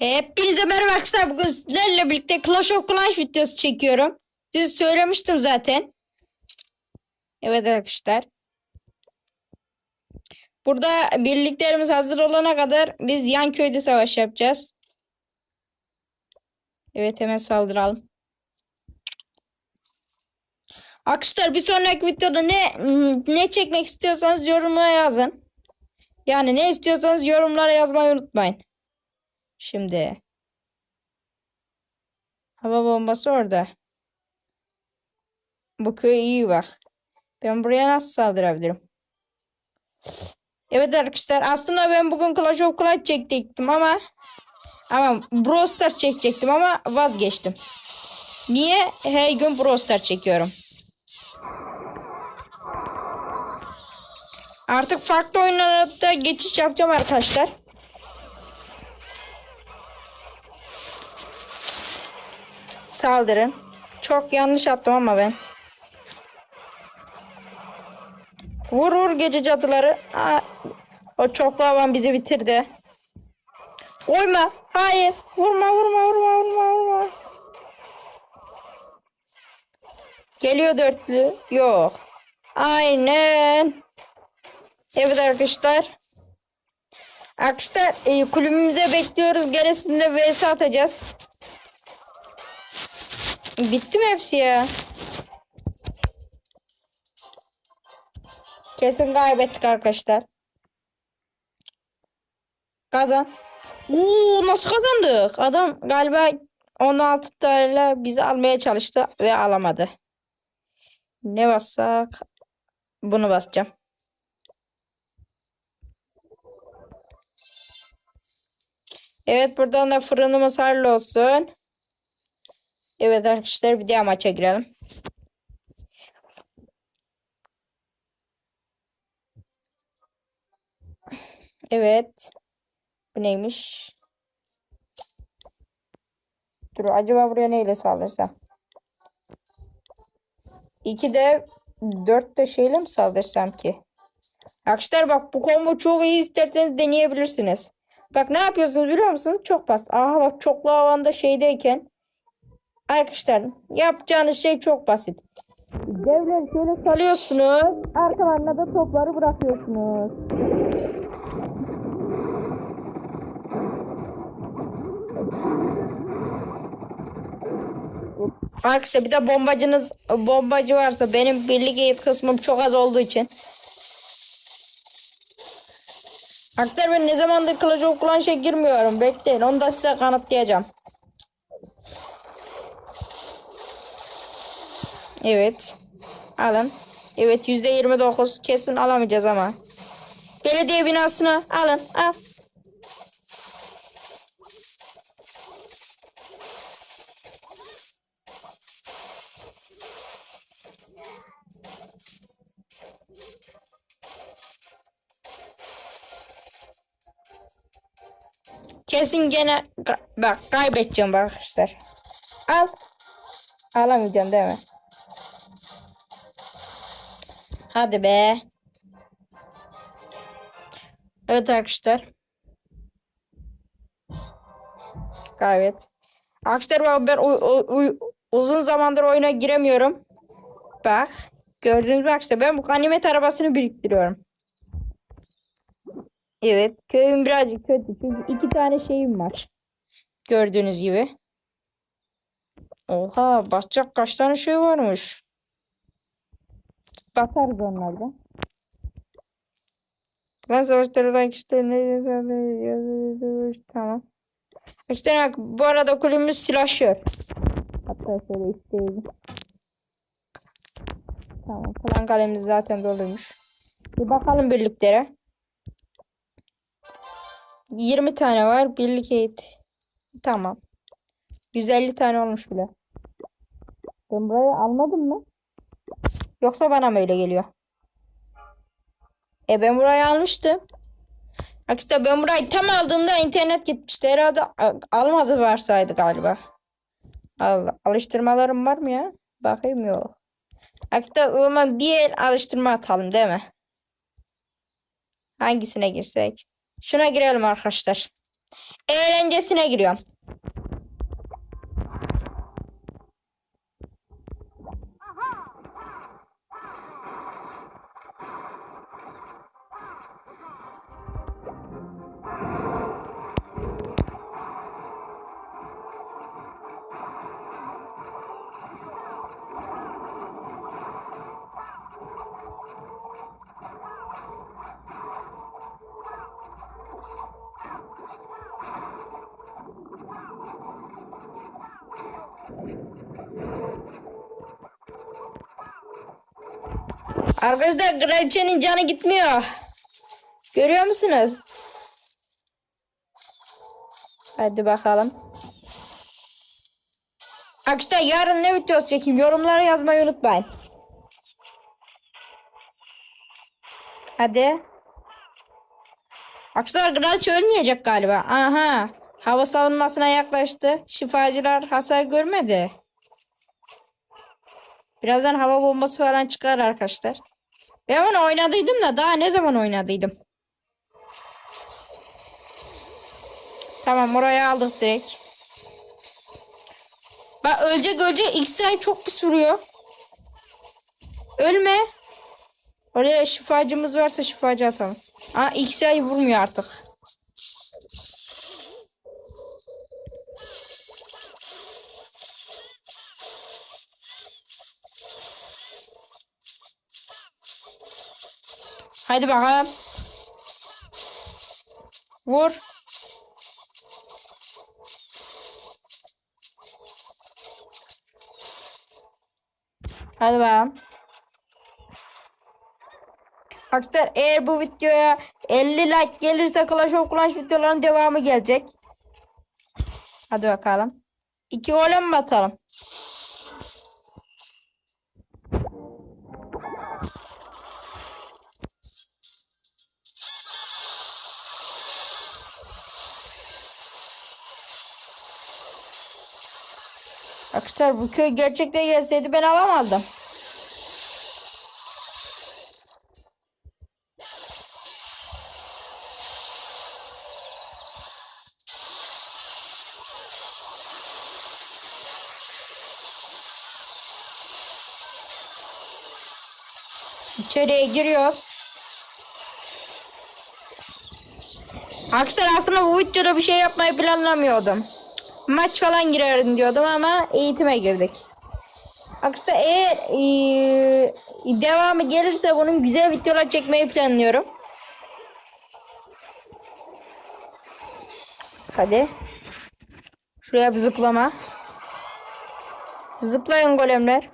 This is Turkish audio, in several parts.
Hepinize merhaba arkadaşlar. Bugün sizlerle birlikte Clash of Clans videosu çekiyorum. Dün söylemiştim zaten. Evet arkadaşlar. Burada birliklerimiz hazır olana kadar biz yan köyde savaş yapacağız. Evet hemen saldıralım. Arkadaşlar bir sonraki videoda ne ne çekmek istiyorsanız yorumlara yazın. Yani ne istiyorsanız yorumlara yazmayı unutmayın. Şimdi. Hava bombası orada. Bu köy iyi bak. Ben buraya nasıl saldırabilirim? Evet arkadaşlar aslında ben bugün Clash of Clans çekecektim ama ama Brawl Stars çekecektim ama vazgeçtim. Niye? Her gün Brawl Stars çekiyorum. Artık farklı oyunlara da geçiş yapacağım arkadaşlar. Saldırın. Çok yanlış attım ama ben. Vur vur gece cadıları. Aa, o çoklu havan bizi bitirdi. Koyma. Hayır. Vurma vurma vurma vurma vurma. Geliyor dörtlü. Yok. Aynen. Evet arkadaşlar. Arkadaşlar e, kulübümüze bekliyoruz. Gerisinde vs atacağız. Bitti mi hepsi ya? Kesin kaybettik arkadaşlar. Kazan. Oo nasıl kazandık? Adam galiba 16 tane bizi almaya çalıştı ve alamadı. Ne bassak? Bunu basacağım. Evet buradan da fırınımız hayırlı olsun. Evet arkadaşlar bir daha maça girelim. Evet. Bu neymiş? Dur acaba buraya neyle saldırsam? İki de dört de şeyle mi saldırsam ki? Arkadaşlar bak bu combo çok iyi isterseniz deneyebilirsiniz. Bak ne yapıyorsunuz biliyor musunuz? Çok basit. Aha bak çoklu havanda şeydeyken Arkadaşlar yapacağınız şey çok basit. Devleri şöyle salıyorsunuz. Arkalarına da topları bırakıyorsunuz. Arkadaşlar bir de bombacınız bombacı varsa benim birlik eğit kısmım çok az olduğu için. Arkadaşlar ben ne zamandır Clash of Clans'a girmiyorum. Bekleyin onu da size kanıtlayacağım. Evet. Alın. Evet yüzde yirmi dokuz. Kesin alamayacağız ama. Belediye binasına alın. Al. Kesin gene bak kaybedeceğim arkadaşlar. Al. Alamayacağım değil mi? Hadi be. Evet arkadaşlar. Gayet. Arkadaşlar bak ben uzun zamandır oyuna giremiyorum. Bak. Gördüğünüz gibi arkadaşlar ben bu ganimet arabasını biriktiriyorum. Evet. Köyüm birazcık kötü. Çünkü iki tane şeyim var. Gördüğünüz gibi. Oha basacak kaç tane şey varmış. Basarız onlardan. Ben savaştırılan kişilerin Tamam. İşte bak bu arada kulübümüz silahşör. Hatta şöyle isteyelim. Tamam falan kalemimiz zaten doluymuş. Bir bakalım birliklere. 20 tane var. Birlik eğit. Tamam. 150 tane olmuş bile. Ben burayı almadım mı? Yoksa bana mı öyle geliyor? E ben burayı almıştım. Arkadaşlar ben burayı tam aldığımda internet gitmişti. Herhalde almadı varsaydı galiba. Allah, alıştırmalarım var mı ya? Bakayım yok. Arkadaşlar o zaman bir el alıştırma atalım değil mi? Hangisine girsek? Şuna girelim arkadaşlar. eğlencesine giriyorum. Arkadaşlar kraliçenin canı gitmiyor. Görüyor musunuz? Hadi bakalım. Arkadaşlar yarın ne videosu çekeyim? Yorumlara yazmayı unutmayın. Hadi. Arkadaşlar kraliçe ölmeyecek galiba. Aha. Hava savunmasına yaklaştı. Şifacılar hasar görmedi. Birazdan hava bombası falan çıkar arkadaşlar. Ben onu oynadıydım da daha ne zaman oynadıydım? Tamam oraya aldık direkt. Bak ölecek ölecek X-Ray çok pis vuruyor. Ölme. Oraya şifacımız varsa şifacı atalım. Aa X-Ray vurmuyor artık. Hadi bakalım. Vur. Hadi bakalım. Arkadaşlar eğer bu videoya 50 like gelirse Clash of Clans videolarının devamı gelecek. Hadi bakalım. İki gole mi atalım? Arkadaşlar bu köy gerçekten gelseydi ben alamazdım. İçeriye giriyoruz. Arkadaşlar aslında bu videoda bir şey yapmayı planlamıyordum. Maç falan girerim diyordum ama eğitime girdik. Arkadaşlar eğer eee, devamı gelirse bunun güzel videolar çekmeyi planlıyorum. Hadi. Şuraya bir zıplama. Zıplayın golemler.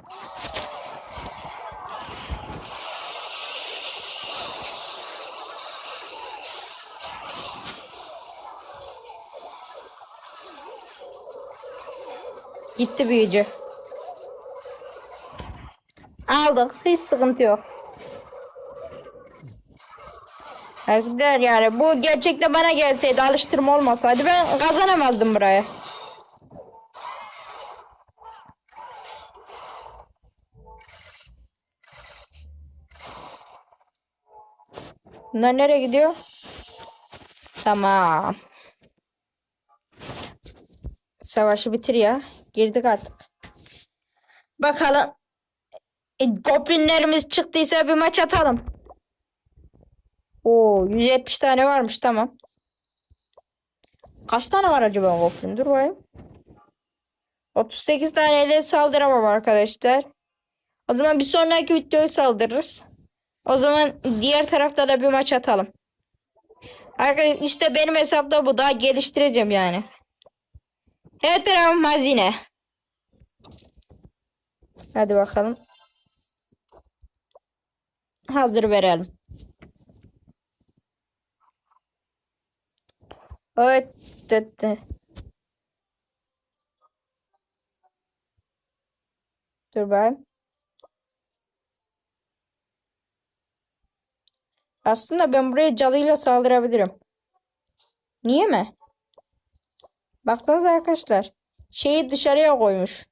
Gitti büyücü. Aldık. Hiç sıkıntı yok. Arkadaşlar yani bu gerçekten bana gelseydi alıştırma olmasaydı ben kazanamazdım buraya. Bunlar nereye gidiyor? Tamam. Savaşı bitir ya. Girdik artık. Bakalım. E, goblinlerimiz çıktıysa bir maç atalım. Oo 170 tane varmış tamam. Kaç tane var acaba goblin? Dur bakayım. 38 taneyle saldıramam arkadaşlar. O zaman bir sonraki videoyu saldırırız. O zaman diğer tarafta da bir maç atalım. Arkadaşlar işte benim hesapta bu daha geliştireceğim yani. Her tarafım hazine. Hadi bakalım. Hazır verelim. Evet. Dur ben. Aslında ben buraya calıyla saldırabilirim. Niye mi? Baksanıza arkadaşlar. Şeyi dışarıya koymuş.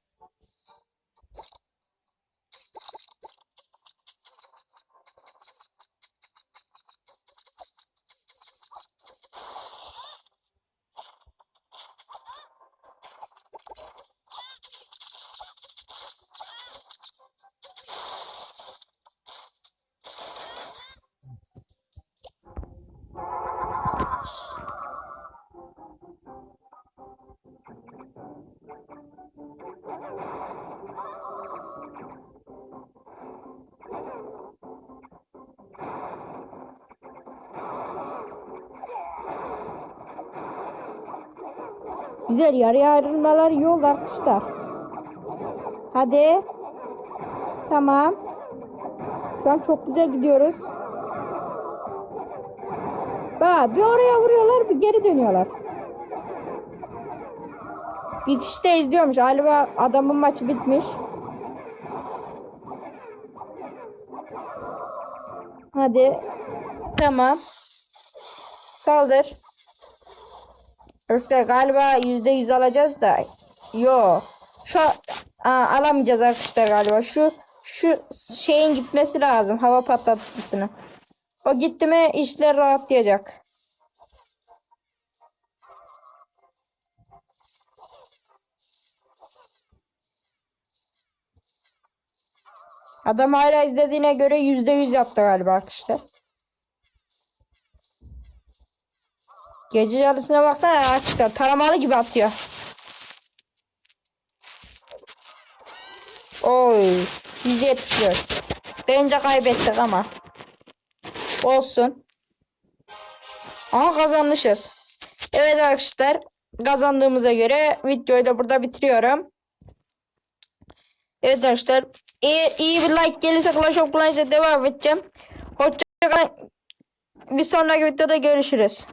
Güzel yarıya ayrılmalar oldu arkadaşlar. Hadi. Tamam. Şu an çok güzel gidiyoruz. Bak bir oraya vuruyorlar bir geri dönüyorlar. Bir kişi de izliyormuş. Galiba adamın maçı bitmiş. Hadi. Tamam. Saldır. Arkadaşlar galiba yüzde yüz alacağız da. Yo. Şu Aa, alamayacağız arkadaşlar galiba. Şu şu şeyin gitmesi lazım. Hava patlatıcısının. O gitti mi işler rahatlayacak. Adam hala izlediğine göre yüzde yüz yaptı galiba arkadaşlar. Gece yarısına baksana arkadaşlar. Taramalı gibi atıyor. Oy. 174. Bence kaybettik ama. Olsun. Ama kazanmışız. Evet arkadaşlar. Kazandığımıza göre videoyu da burada bitiriyorum. Evet arkadaşlar. Eğer iyi bir like gelirse Clash of Clans'e devam edeceğim. Hoşçakalın. Bir sonraki videoda görüşürüz.